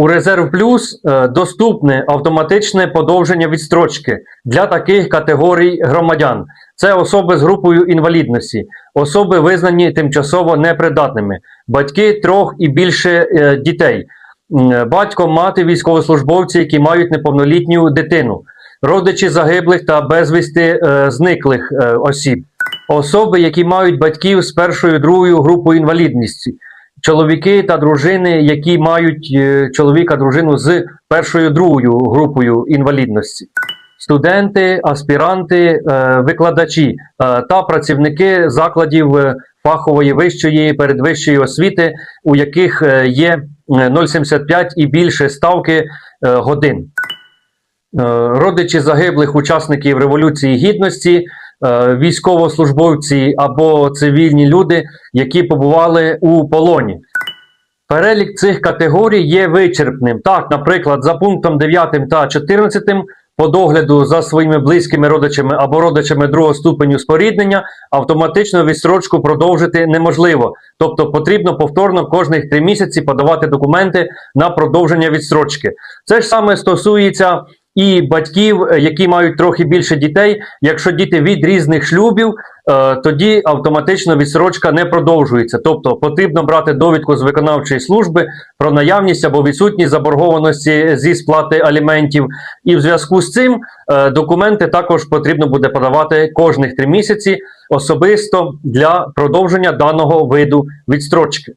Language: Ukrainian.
У Резерв Плюс е, доступне автоматичне подовження відстрочки для таких категорій громадян. Це особи з групою інвалідності, особи визнані тимчасово непридатними, батьки трьох і більше е, дітей, батько, мати, військовослужбовці, які мають неповнолітню дитину, родичі загиблих та безвісти е, зниклих осіб, особи, які мають батьків з першою другою групою інвалідності, чоловіки та дружини, які мають е, чоловіка, дружину з першою другою групою інвалідності. Студенти, аспіранти, е, викладачі е, та працівники закладів фахової вищої передвищої освіти, у яких є е, 0,75 і більше ставки годин. Родичі загиблих учасників Революції Гідності, військовослужбовці або цивільні люди, які побували у полоні. Перелік цих категорій є вичерпним. Так, наприклад, за пунктом 9 та 14 по догляду за своїми близькими родичами або родичами другого ступеню споріднення автоматично відстрочку продовжити неможливо. Тобто потрібно повторно кожних три місяці подавати документи на продовження відстрочки. Це ж саме стосується і батьків, е, які мають трохи більше дітей. Якщо діти від різних шлюбів, е, тоді автоматично відсрочка не продовжується. Тобто потрібно брати довідку з виконавчої служби про наявність або відсутність заборгованості зі сплати аліментів. І в зв'язку з цим е, документи також потрібно буде подавати кожних три місяці особисто для продовження даного виду відстрочки.